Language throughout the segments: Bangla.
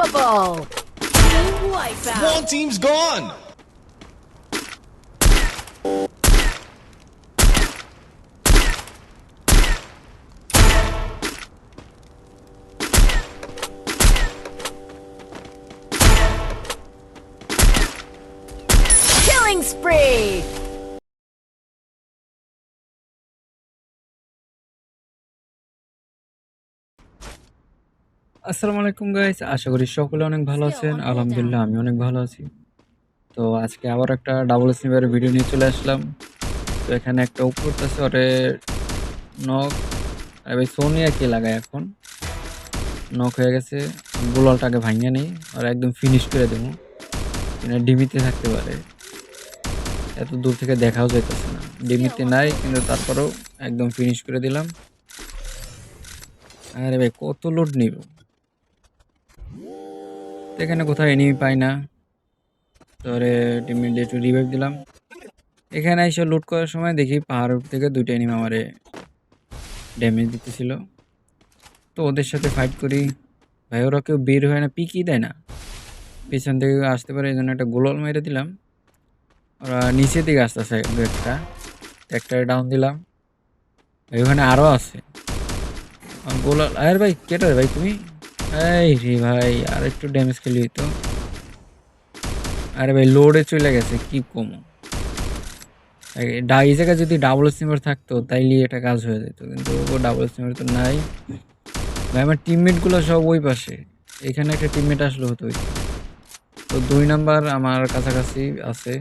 Unstoppable! One team's gone. Killing spree! আসসালামু আলাইকুম গাইস আশা করি সকলে অনেক ভালো আছেন। আলহামদুলিল্লাহ। আমি অনেক ভালো আছি। তো আজকে আবার একটা ডাবল স্নিপারের ভিডিও নিয়ে চলে আসলাম। তো এখানে একটা উপর আছে ওরে নখ আর ভাই সোনিয়া কে লাগায় এখন। নখ হয়ে গেছে। গোলালটাকে ভাঙিয়ে নেই। আর একদম ফিনিশ করে দেবো। ডিমিতে থাকতে পারে। এত দূর থেকে দেখাও যাইতেছে না। ডিমিতে নাই কিন্তু তারপরেও একদম ফিনিশ করে দিলাম। আরে ভাই কত লোড নিব? এখানে কোথাও এনিমি পাই না। তোরে টিমে একটু রিভাইভ দিলাম। এখানে এসে লুট করার সময় দেখি পাহাড় থেকে দুইটা এনিমি আমারে ড্যামেজ দিতেছিল। তো ওদের সাথে ফাইট করি। ভাই, ওরা কেউ বের হয় না, পিকই দেয় না। পিছন থেকে আসতে পারে এই জন্য একটা গোলল মেরে দিলাম। ওরা নিচের দিকে আসতেছে দু একটা। একটা ডাউন দিলাম। ওখানে আরও আছে। গোলাল আরে ভাই কেটা ভাই, তুমি? এই রে ভাই, আর একটু ড্যামেজ খেলি তো আরে ভাই লোডে চলে গেছে, কি কম? এই জায়গায় যদি ডাবল স্টিমার থাকতো, তাইলে এটা কাজ হয়ে যেত, কিন্তু ও ডাবল স্টিমার তো নাই। ভাই, আমার টিমমেটগুলো সব ওই পাশে। এখানে একটা টিমমেট আসলে হতো তো দুই নাম্বার আমার কাছাকাছি আছে,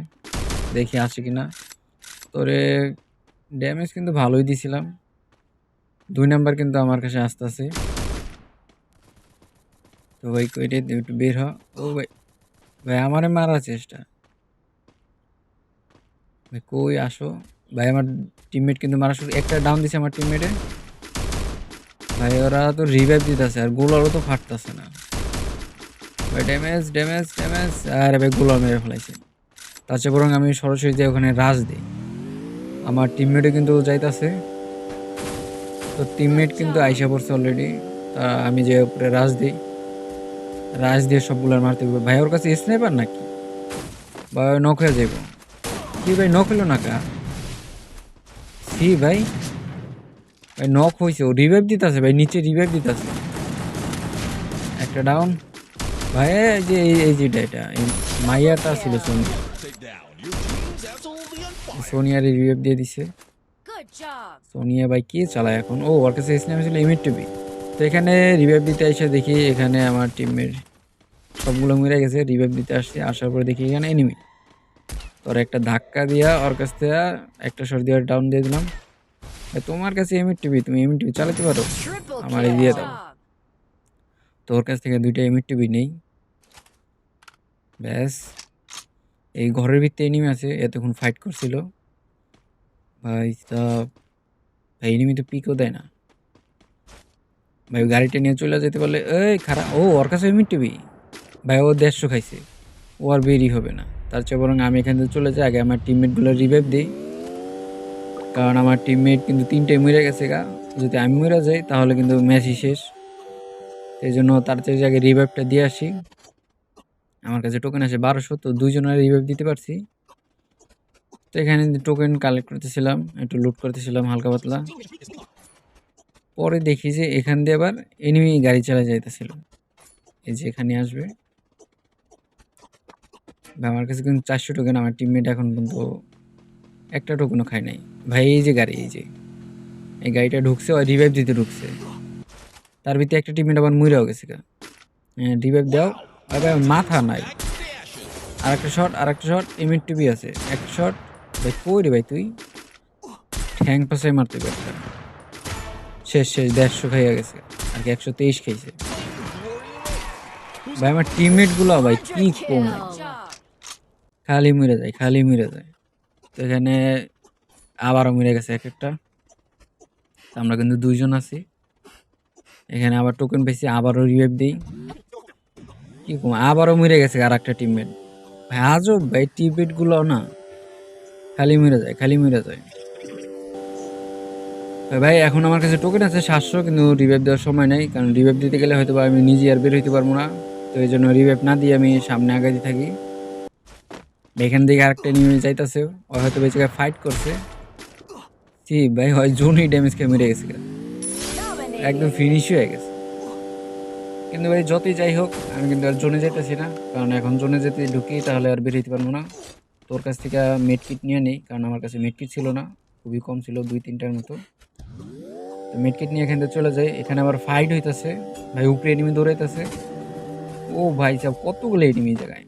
দেখি আছে কি না তোরে ড্যামেজ কিন্তু ভালোই দিছিলাম। দুই নাম্বার কিন্তু আমার কাছে আসতেছে তো ভাই কইরে একটু বের হ। ও ভাই ভাই আমারে মারার চেষ্টা। ভাই কই আসো? ভাই আমার টিমমেট কিন্তু মারা শুরু একটা ডাউন দিছে আমার টিমমেটে ভাই ওরা তো রিভাইভ দিতেছে আর গোলারও তো ফাটতেছে না। ভাই ড্যামেজ ড্যামেজ ড্যামেজ আর ভাই গোলার মেরে ফেলাইছে। তার চেয়ে বরং আমি সরাসরি যে ওখানে রাজ দিই। আমার টিমমেটও কিন্তু যাইতাছে। তো টিমমেট কিন্তু আইসা পড়ছে অলরেডি তা আমি যে উপরে রাজ দিই। রাজ দিয়ে সবগুলোর মারতে হবে ভাই ওর কাছে স্নাইপার নাকি? বা নক হয়ে যাইব। কি ভাই নক হইল না কা? সি ভাই? ভাই নখ হয়েছে ও রিভাইভ দিতেছে ভাই নিচে রিভাইভ দিতেছে। একটা ডাউন ভাই এই যে এই- এই যেটা এটা মাইয়াটা ছিল সোনিয়া। সোনিয়ার রিভাইভ দিয়ে দিছে। সোনিয়া ভাই কি চালায় এখন? ও ওর কাছে স্ন্যাপ ছিল ইমিট টিভি তো এখানে রিভাইভ দিতে এসে দেখি এখানে আমার টিমের সবগুলো মিলে গেছে রিভাইভ দিতে আসছে আসার পরে দেখি এখানে এনিমি তোর একটা ধাক্কা দিয়া ওর কাছ থেকে একটা শর দিয়ে ডাউন দিয়ে দিলাম। তোমার কাছে এমিট টিভি তুমি এমিট টিভি চালাতে পারো? আমার দিয়ে দাও। তোর কাছ থেকে দুইটা এমিট টিভি নেই। ব্যাস। এই ঘরের ভিতরে এনিমি আছে এতক্ষণ ফাইট করছিল। ভাই তা ভাই এনিমি তো পিকও দেয় না। ভাই গাড়িটা নিয়ে চলে যেতে পারলে এই খারাপ ও ওর কাছে এমিট টিভি। ভাই, ও দেড়শো খাইছে। ও আর বেরি হবে না। তার চেয়ে বরং আমি এখান থেকে চলে যাই, আগে আমার টিমমেটগুলো রিভাইভ দিই। কারণ আমার টিমমেট কিন্তু তিনটে মরে গেছে গা। যদি আমি মরে যাই, তাহলে কিন্তু ম্যাচই শেষ। এই জন্য তার চেয়ে আগে রিভাইভটা দিয়ে আসি। আমার কাছে টোকেন আছে বারোশো, তো দুইজনের রিভাইভ দিতে পারছি। তো এখানে টোকেন কালেক্ট করতেছিলাম, একটু লুট করতেছিলাম হালকা পাতলা। পরে দেখি যে এখান দিয়ে আবার এনিমি গাড়ি চালা যাইতেছিল। এই যে এখানে আসবে। আমার কাছে কিন্তু চারশো টোকেন আমার টিমমেট এখন পর্যন্ত একটা টোকেনও খায় নাই। ভাই এই যে গাড়ি এই যে। এই গাড়িটা ঢুকছে ওই রিভাইভ দিতে ঢুকছে। তার ভিতরে একটা টিমমেট আবার মরেও গেছে গা। রিভাইভ দাও। আর ভাই, মাথা নাই। আর একটা শট আর একটা শট ইমিট টিভি আছে। এক শট ভাই কই রে ভাই তুই? ঠ্যাং পাশে মারতে পারতাম শেষ শেষ দেড়শো খাইয়া গেছে। আর কি একশো তেইশ খাইছে। ভাই আমার টিমমেটগুলো ভাই কি কম! খালি মরে যায়, খালি মরে যায়। তো এখানে আবারও মরে গেছে এক একটা। আমরা কিন্তু দুইজন আছি। এখানে আবার টোকেন পেয়েছি আবারও রিভাইভ দিই। কি কম, আবারও মরে গেছে আর একটা টিমমেট ভাই আজও ভাই টিমমেটগুলো না খালি মরে যায়, খালি মরে যায়। ভাই, এখন আমার কাছে টোকেন আছে সাতশো, কিন্তু রিভাইভ দেওয়ার সময় নেই। কারণ রিভাইভ দিতে গেলে হয়তো আমি নিজে আর বের হইতে পারব না। তো এই জন্য রিভাইভ না দিয়ে আমি সামনে আগাইতে থাকি। এখান থেকে আরেকটা নিয়ে যাইতেছে, ও হয়তো বেঁচে ফাইট করছে। জি ভাই, হয় জোনই ড্যামেজ খেয়ে মেরে গেছে একদম ফিনিশ হয়ে গেছে। কিন্তু ভাই, যতই যাই হোক, আমি কিন্তু আর জোনে যেতেছি না। কারণ এখন জোনে যেতে ঢুকি, তাহলে আর বেরোতে পারব না। তোর কাছ থেকে মেড কিট নিয়ে নেই, কারণ আমার কাছে মেড কিট ছিল না। খুবই কম ছিল, দুই তিনটার মতো। তো মেড কিট নিয়ে এখান থেকে চলে যাই। এখানে আবার ফাইট হইতেছে। ভাই, উপরে এনিমি দৌড়াইতেছে। ও ভাই, সব কতগুলো এনিমি জায়গায়?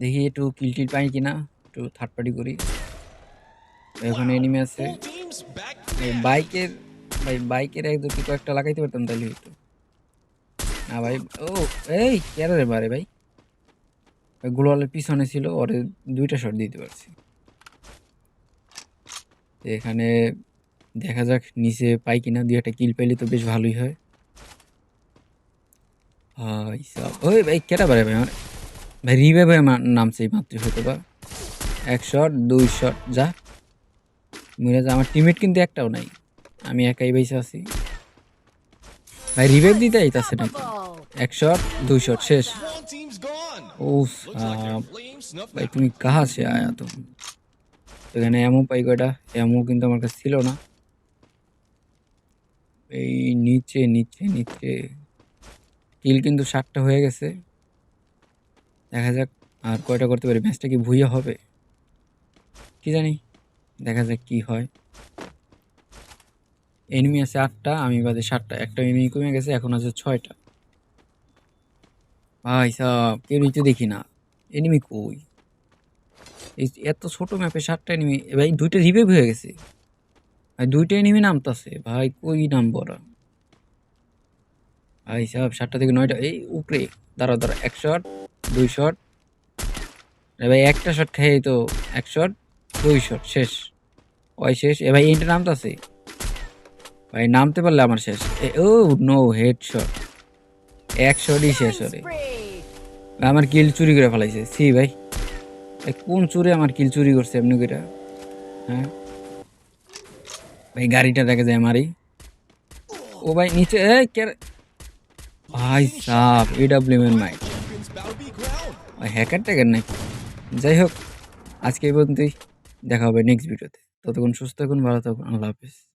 দেখি একটু কিল টিল পাই কিনা একটু থার্ড পার্টি করি। ওখানে এনিমি আছে। বাইকের ভাই বাইকের এক দুটি কয়েকটা লাগাইতে পারতাম তাহলে হইতো। না ভাই ও এই কেন রে বারে ভাই? গ্লোয়ালের পিছনে ছিল ওরে দুইটা শট দিতে পারছি। এখানে দেখা যাক নিচে পাই কিনা দুই একটা কিল পাইলে তো বেশ ভালোই হয়। ওই ভাই কেটা বারে ভাই আমার? ভাই রিভাইভ নামছে এই মাত্র হয়তো বা এক শট দুই শট যা। মরে যা আমার টিমমেট কিন্তু একটাও নাই। আমি একাই বেঁচে আছি। ভাই রিভাইভ দিতে আইতাছে নাকি? এক শট দুই শট শেষ। ও ভাই, তুমি কাহা সে আয়া তো এখানে এমন পাই কয়টা? এমন কিন্তু আমার কাছে ছিল না। এই নিচে নিচে নিচে। কিল কিন্তু ষাটটা হয়ে গেছে। দেখা যাক আর কয়টা করতে পারি। ম্যাচটা কি ভুইয়া হবে? কি জানি। দেখা যাক কি হয়। এনিমি আছে আটটা, আমি বাদে সাতটা। একটা এনিমি কমে গেছে, এখন আছে ছয়টা। ভাই সাহ কেউই তো দেখি না। এনিমি কই? এই এত ছোট ম্যাপে সাতটা এনিমি ভাই দুইটা রিভাইভ হয়ে গেছে। ভাই দুইটা এনিমি নামতাছে। ভাই কই নাম বড় ভাই সাহেব সাতটা থেকে নয়টা। এই উপরে দাঁড়া দাঁড়া এক শট দুই শট। ভাই একটা শট খেয়ে তো এক শট দুই শট শেষ। ওই শেষ। এ ভাই এইটা নামতাছে ভাই নামতে পারলে আমার শেষ। এ ও নো হেড শট এক শটই শেষ ওরে. আমার কিল চুরি করে ফেলাইছে। সি ভাই। এ কোন চুরি আমার কিল চুরি করছে এমনি করে? হ্যাঁ? ভাই গাড়িটা দেখে যায় মারি। ও ভাই নিচে এ? ভাই সাপ এডাব্লিউ এর মাইক হ্যাকার ট্যাকার নাকি? যাই হোক আজকে এই পর্যন্তই। দেখা হবে নেক্সট ভিডিওতে ততক্ষণ সুস্থ থাকুন, ভালো থাকুন। আল্লাহ হাফিজ।